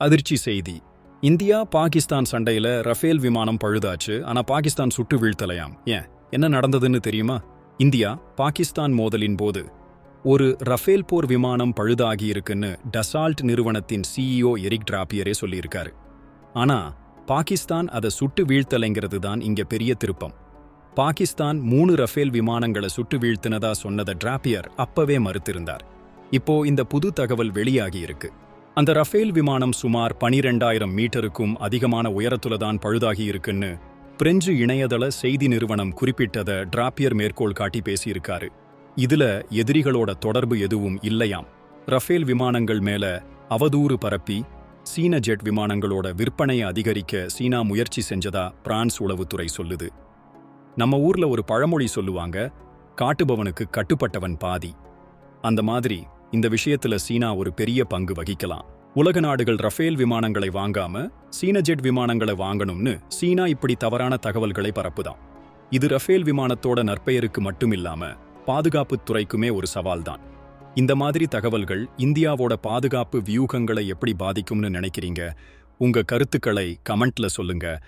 அதிர்ச்சி செய்தி. இந்தியா பாகிஸ்தான் சண்டையில ரஃபேல் விமானம் பழுதாச்சு ஆனா பாகிஸ்தான் சுட்டு வீழ்த்தலையாம். ஏன்? என்ன நடந்ததுன்னு தெரியுமா? இந்தியா பாகிஸ்தான் மோதலின் போது ஒரு ரஃபேல் போர் விமானம் பழுதாகி இருக்குன்னு டசால்ட் நிறுவனத்தின் சிஇஓ எரிக் டிராப்பியரே சொல்லியிருக்காரு. ஆனா பாகிஸ்தான் அதை சுட்டு வீழ்த்தலைங்கிறது தான் இங்க பெரிய திருப்பம். பாகிஸ்தான் மூணு ரஃபேல் விமானங்களை சுட்டு வீழ்த்தினதா சொன்னத டிராப்பியர் அப்பவே மறுத்திருந்தார். இப்போ இந்த புது தகவல் வெளியாகி இருக்கு. அந்த ரஃபேல் விமானம் சுமார் பனிரெண்டாயிரம் மீட்டருக்கும் அதிகமான உயரத்துல தான் பழுதாகி இருக்குன்னு பிரெஞ்சு இணையதள செய்தி நிறுவனம் குறிப்பிட்டத டிராப்பியர் மேற்கோள் காட்டி பேசியிருக்காரு. இதுல எதிரிகளோட தொடர்பு எதுவும் இல்லையாம். ரஃபேல் விமானங்கள் மேல அவதூறு பரப்பி சீன ஜெட் விமானங்களோட விற்பனையை அதிகரிக்க சீனா முயற்சி செஞ்சதா பிரான்ஸ் உளவுத்துறை சொல்லுது. நம்ம ஊர்ல ஒரு பழமொழி சொல்லுவாங்க காட்டுபவனுக்கு கட்டுப்பட்டவன் பாதி. அந்த மாதிரி இந்த விஷயத்துல சீனா ஒரு பெரிய பங்கு வகிக்கலாம். உலக நாடுகள் ரஃபேல் விமானங்களை வாங்காம சீன ஜெட் விமானங்களை வாங்கணும்னு சீனா இப்படி தவறான தகவல்களை பரப்புதான். இது ரஃபேல் விமானத்தோட நற்பெயருக்கு மட்டுமில்லாம பாதுகாப்புத் துறைக்குமே ஒரு சவால்தான். இந்த மாதிரி தகவல்கள் இந்தியாவோட பாதுகாப்பு வியூகங்களை எப்படி பாதிக்கும்னு நினைக்கிறீங்க? உங்க கருத்துக்களை கமெண்ட்ல சொல்லுங்க.